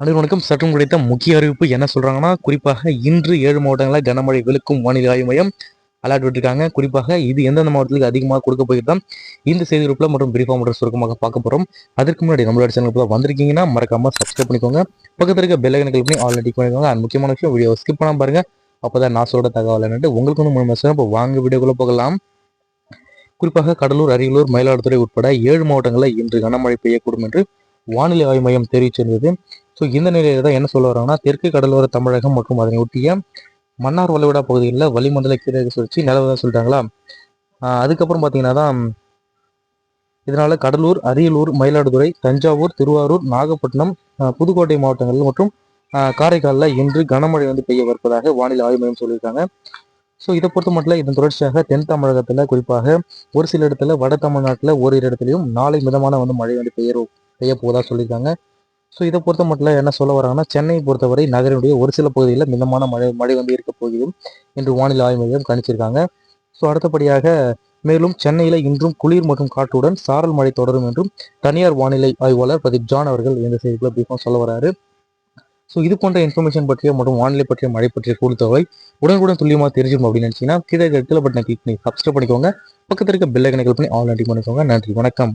அனைவரும் வணக்கம். சற்றும் கிடைத்த முக்கிய அறிவிப்பு என்ன சொல்றாங்கன்னா குறிப்பாக இன்று ஏழு மாவட்டங்களில் கனமழை விழுக்கும் வானிலை ஆய்வு மையம் அலர்ட் விட்டுருக்காங்க. குறிப்பாக இது எந்தெந்த மாவட்டத்துக்கு அதிகமாக கொடுக்க போயிருந்தோம் இந்த செய்தி குறிப்பில் மற்றும் பிரீஃபா மற்றும் சுருக்கமாக பார்க்க போகிறோம் அதற்கு முன்னாடி நம்மளோட சேனல் வந்திருக்கீங்கன்னா மறக்காம சப்ஸ்கிரைப் பண்ணிக்கோங்க. பக்கத்துல இருக்க பெல் கிளிக் பண்ணி ஆல்ரெடி பண்ணிக்கோங்க. அண்ட் முக்கியமான விஷயம். வீடியோ ஸ்கிப் பண்ணாம பாருங்க. அப்போதான் நான் சொல்ற தகவல் என்னட்டு உங்களுக்கு வந்து மூணு மாதம் இப்போ வாங்க வீடியோக்குள்ளே போகலாம். குறிப்பாக கடலூர் அரியலூர் மயிலாடுதுறை உட்பட ஏழு மாவட்டங்களில் இன்று கனமழை பெய்யக்கூடும் என்று வானிலை ஆய்வு மையம் தெரிவிச்சிருந்தது. ஸோ இந்த நிலையில தான் என்ன சொல்ல வராங்கன்னா தெற்கு கடலோர தமிழகம் மற்றும் அதனை ஒட்டிய மன்னார் வளைகுடா பகுதிகளில் வளிமண்டல கீழக சுழற்சி நிலவுதான் சொல்லிட்டாங்களா அதுக்கப்புறம் பார்த்தீங்கன்னா தான் இதனால கடலூர் அரியலூர் மயிலாடுதுறை தஞ்சாவூர் திருவாரூர் நாகப்பட்டினம் புதுக்கோட்டை மாவட்டங்கள் மற்றும் காரைக்காலில் இன்று கனமழை வந்து பெய்யவிருப்பதாக வானிலை ஆய்வு மையம் சொல்லியிருக்காங்க. ஸோ இதை பொறுத்த மட்டும் இதன் தொடர்ச்சியாக தென் தமிழகத்தில் குறிப்பாக ஒரு சில இடத்துல வட தமிழ்நாட்டில் ஓரிரு இடத்துலையும் நாளை மிதமான வந்து மழை வந்து பெய்ய பெய்ய போவதாக சொல்லியிருக்காங்க. ஸோ இதை பொறுத்த மட்டும் என்ன சொல்ல வராங்கன்னா சென்னையை பொறுத்தவரை நகரினுடைய ஒரு சில பகுதிகளில் மிதமான மழை மழை வந்து இருக்க போகுது என்று வானிலை ஆய்வு மையம் கணிச்சிருக்காங்க. ஸோ அடுத்தபடியாக மேலும் சென்னையில் இன்றும் குளிர் மற்றும் காற்றுடன் சாரல் மழை தொடரும் என்றும் தனியார் வானிலை ஆய்வாளர் பிரதீப் ஜான் அவர்கள் இந்த செய்திக்குள்ள பிரீஃபாக சொல்ல வராரு. ஸோ இது போன்ற இன்ஃபர்மேஷன் பற்றிய மற்றும் வானிலை பற்றிய மழை பற்றிய கூடுத்தவை உடனுக்குடன் துல்லியமாக தெரிஞ்சிடும் அப்படின்னு நினச்சிங்கன்னா கீழே கீழே பட்டனை கிளிக் பண்ணி சப்ஸ்கிரைப் பண்ணிக்கோங்க. பக்கத்தில் இருக்க பெல் கிளிக் பண்ணி ஆல் பண்ணிக்கோங்க. நன்றி வணக்கம்.